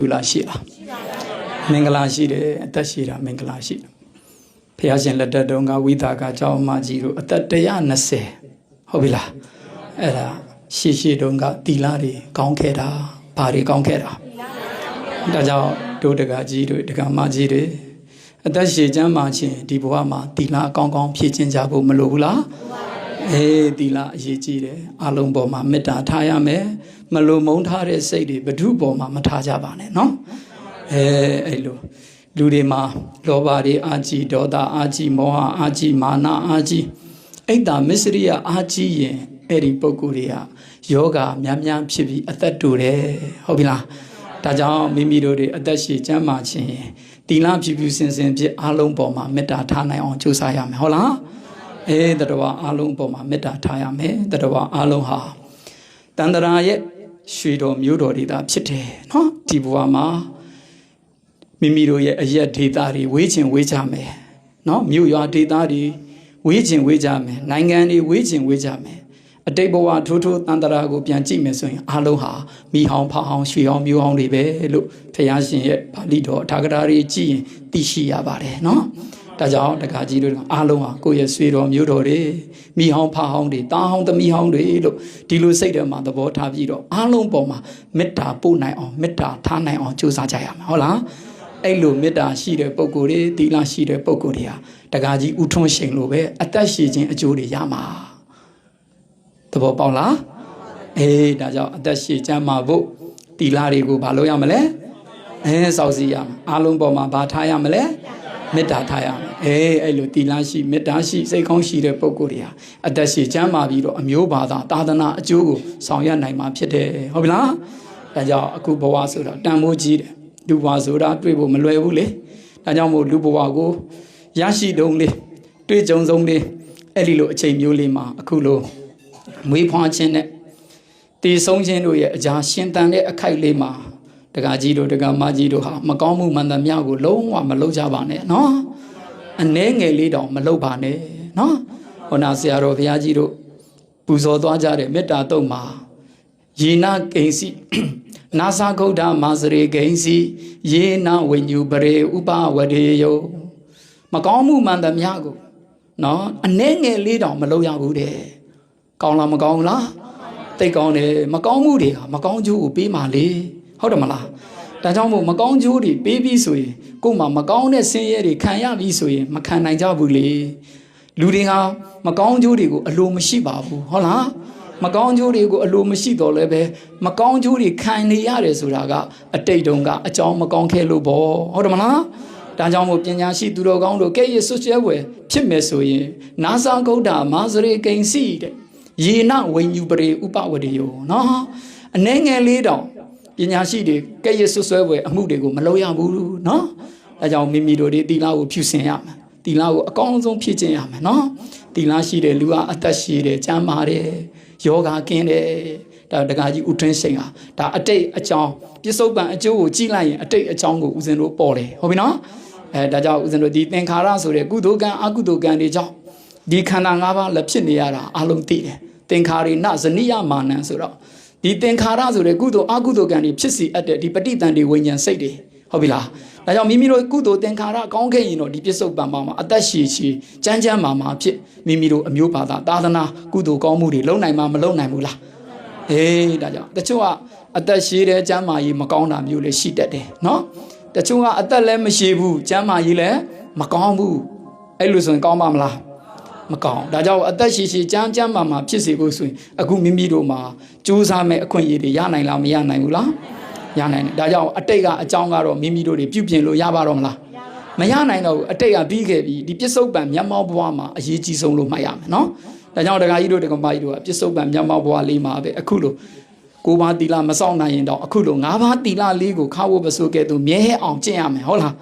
ဘူးလားရှိလားမင်္ဂလာရှိတယ်အသက်ရှိတာမင်္ဂလာရှိတယ်ဖះရှင်လက်ထက်တုန်းကဝိသကာကျောင်းမကြီးတို့အသက်120ဟုတ်ပြီလားအဲ့ဒါရှေ့ရှေ့တုန်းကတီလာတွေကောင်းခဲ့တာဘာတွေကောင်းခဲ့တာဒါကြောင့်တို့တကကြီးတို့တကမကြီးတွေအသက်ရှည်ချမ်းမှချင်းဒီဘဝမှာတီလာအကောင်းကောင်းဖြည့်ချင်းကြဖို့မလိုဘူးလားအေးတီလာအရေးကြီးတယ်အလုံးပေါ်မှာမေတ္တာထားရမယ် မလိုမုန်းထားတဲ့စိတ်တွေဘ ᱹ ပေါ်မှာမထားကြပါနဲ့နော်အဲအဲ့လိုလူတွေမှာလောဘတွေအာကြီးဒေါသအာကြီးမောဟအာကြီးမာနအာကြီးအိတ်တာမစ္စရိယအာကြီးရင်အဲ့ဒီပုံကိုယ်တွေကယောဂများများဖြစ်ပြီးအသက်တူတယ်ဟုတ်ပြီလားဒါကြောင့်မိမိတို့တွေအသက်ရှည်ကျန်းမာခြင်းရင်တီလာဖြူဖြူစင်စင်ဖြစ်အားလုံးပေါ်မှာမေတ္တာထားနိုင်အောင်ကြိုးစားရမယ်ဟုတ်လားအေးတတဝအားလုံးပေါ်မှာမေတ္တာထားရမယ်တတဝအားလုံးဟာတန္တရာရဲ့ ရွှေတော်မျိုးတော်တွေသာဖြစ်တယ်နော်ဒီဘဝမှာမိမိတို့ရဲ့အရက်ဒေတာတွေဝေးချင်ဝေးကြမယ်နော်မြို့ရွာဒေတာတွေဝေးချင်ဝေးကြမယ်နိုင်ငံတွေဝေးချင်ဝေးကြမယ်အတိတ်ဘဝထိုးထိုးတန်တရာကိုပြန်ကြည့်မယ်ဆိုရင်အားလုံးဟာမိဟောင်းဖဟောင်းရွှေဟောင်းမျိုးဟောင်းတွေပဲလို့ဖခင်ရှင်ရဲ့ဗာလိတော်အထာဂရာတွေကြည့်ရင်သိရှိရပါတယ်နော် ဒါကြောင့်တက္ကကြီးတို့အားလုံးဟာကိုယ့်ရဲ့ဆွေတော်မျိုးတော်တွေမိဟောင်းဖဟောင်းတွေတာဟောင်းသမီးဟောင်းတွေလို့ဒီလိုစိတ်ထဲမှာသဘောထားပြီးတော့အားလုံးပေါ်မှာမေတ္တာပို့နိုင်အောင်မေတ္တာထားနိုင်အောင်ကြိုးစားကြရမှာဟုတ်လားအဲ့လိုမေတ္တာရှိတဲ့ပုံကိုယ်တွေသီလရှိတဲ့ပုံကိုယ်တွေဟာတက္ကကြီးဥထွန်းရှိန်လိုပဲအသက်ရှိခြင်းအကျိုးတွေရမှာသဘောပေါက်လားအေးဒါကြောင့်အသက်ရှိချမ်းမှာဖို့တီလာတွေကိုဘာလုပ်ရမလဲအဲစောက်စီရမှာအားလုံးပေါ်မှာဘာထားရမလဲ မေတ္တာထားရမယ်အေးအဲ့လိုတီလာရှိမေတ္တာရှိစိတ်ကောင်းရှိတဲ့ပုဂ္ဂိုလ်တွေဟာအသက်ရှိချမ်းမာပြီးတော့အမျိုးဘာသာသာသနာအကျိုးကိုဆောင်ရွက်နိုင်မှာဖြစ်တယ်ဟုတ်ပြီလားဒါကြောင့်အခုဘဝဆိုတော့တန်ဖိုးကြီးတယ်လူဘဝဆိုတာတွေ့ဖို့မလွယ်ဘူးလေဒါကြောင့်မို့လူဘဝကိုရရှိတုံးလေးတွေ့ကြုံဆုံးလေးအဲ့ဒီလိုအချိန်မျိုးလေးမှာအခုလိုမွေးဖွားခြင်းနဲ့တည်ဆုံးခြင်းတို့ရဲ့အကြာရှင်တန်တဲ့အခိုက်လေးမှာ တက္ကကြီးတို့တက္ကမကြီးတို့ဟာမကောင်းမှုမှန်သမျှကိုလုံးဝမလုပ်ကြပါနဲ့နော်အနှဲငယ်လေးတောင်မလုပ်ပါနဲ့နော်ဟောနာဆရာတော်ဘုရားကြီးတို့ပူဇော်သွားကြတဲ့မေတ္တာတုံမှာယေနကိဉ္စီနာသဂௌဒမာစရေကိဉ္စီယေနဝိညုပရေဥပဝဒေယောမကောင်းမှုမှန်သမျှကိုနော်အနှဲငယ်လေးတောင်မလုပ်ရဘူးတဲ့ကောင်းလားမကောင်းဘူးလားတိတ်ကောင်းတယ်မကောင်းမှုတွေဟာမကောင်းကျိုးကိုပေးမှလေ ဟုတ်တယ်မလားဒါကြောင့်မို့မကောင်းကျိုးတွေပေးပြီးဆိုရင်ကိုယ်မှာမကောင်းတဲ့ဆင်းရဲတွေခံရပြီးဆိုရင်မခံနိုင်ကြဘူးလေလူတွေဟာမကောင်းကျိုးတွေကိုအလိုမရှိပါဘူးဟုတ်လားမကောင်းကျိုးတွေကိုအလိုမရှိတော့လည်းပဲမကောင်းကျိုးတွေခံနေရတယ်ဆိုတာကအတိတ်တုန်းကအကြောင်းမကောင်းခဲ့လို့ပေါ့ဟုတ်တယ်မလားဒါကြောင့်မို့ပညာရှိသူတော်ကောင်းတို့ကဲ့ရဲ့ဆွဆွဲွယ်ဖြစ်မယ်ဆိုရင်နာဇာဂௌဒမာစရေကိဉ္စီတဲ့ယေနဝိညုပရေဥပဝဒေယောနော်အနှဲငယ်လေးတောင် ပညာရှိတွေကဲ့ရဲ့ဆွဆွဲွယ်အမှုတွေကိုမလုပ်ရဘူးနော်ဒါကြောင့်မိမိတို့ဒီတီလာကိုဖြူစင်ရမယ်တီလာကိုအကောင်းဆုံးဖြည့်ကျင့်ရမယ်နော်တီလာရှိတဲ့လူကအသက်ရှိတယ်ကျမ်းမာတယ်ယောဂကင်းတယ်ဒါတက္ကကြီးဥထွင်းရှိန်ဟာဒါအတိတ်အကြောင်းပြစ္ဆုတ်ပံအကျိုးကိုကြည့်လိုက်ရင်အတိတ်အကြောင်းကိုဦးဇင်းတို့ပေါ်တယ်ဟုတ်ပြီနော်အဲဒါကြောင့်ဦးဇင်းတို့ဒီသင်္ခါရဆိုတဲ့ကုသိုလ်ကံအကုသိုလ်ကံတွေကြောင့်ဒီခန္ဓာ၅ပါးလည်းဖြစ်နေရတာအလုံးသိတယ်သင်္ခါရိနဇနိယမာနံဆိုတော့ ဒီသင်္ခါရဆိုတဲ့ကုသိုလ်အကုသိုလ်ကံတွေဖြစ်စီအပ်တဲ့ဒီပဋိသန္ဓေဝိညာဉ်စိတ်တွေဟုတ်ပြီလားဒါကြောင့်မိမိတို့ကုသိုလ်သင်္ခါရကောင်းခဲ့ရင်တော့ဒီပြစ္ဆုတ်ပံပါမှာအသက်ရှည်ရှည်ကြမ်းကြမ်းမာမာဖြစ်မိမိတို့အမျိုးဘာသာသာသနာကုသိုလ်ကောင်းမှုတွေလုံနိုင်မှာမလုံနိုင်ဘူးလားအေးဒါကြောင့်တချို့ကအသက်ရှည်တဲ့ကျမ်းမာရေးမကောင်းတာမျိုးလည်းရှိတတ်တယ်နော်တချို့ကအသက်လည်းမရှည်ဘူးကျမ်းမာရေးလည်းမကောင်းဘူးအဲ့လိုဆိုရင်ကောင်းပါမလား မကောင်းဒါကြောင့်အသက်ရှည်ရှည်ကြမ်းကြမ်းမာမာဖြစ်စေဖို့ဆိုရင်အခုမိမိတို့မှာကြိုးစားမဲ့အခွင့်အရေးတွေရနိုင်လားမရနိုင်ဘူးလားရနိုင်တယ်ဒါကြောင့်အတိတ်ကအကြောင်းကတော့မိမိတို့တွေပြုပြင်လို့ရပါတော့မလားမရနိုင်တော့ဘူးအတိတ်ကပြီးခဲ့ပြီဒီပြစ္ဆုတ်ပံမျက်မှောက်ဘဝမှာအရေးကြီးဆုံးလို့မှတ်ရမယ်နော်ဒါကြောင့်ဒကာကြီးတို့ဒကာမကြီးတို့ကပြစ္ဆုတ်ပံမျက်မှောက်ဘဝလေးမှာပဲအခုလို့ကိုးပါးတီလာမစောင့်နိုင်ရင်တော့အခုလို့ငါးပါးတီလာလေးကိုခါဝတ်ပစိုးကဲ့သို့မြဲအောင်ကျင့်ရမယ်ဟုတ်လား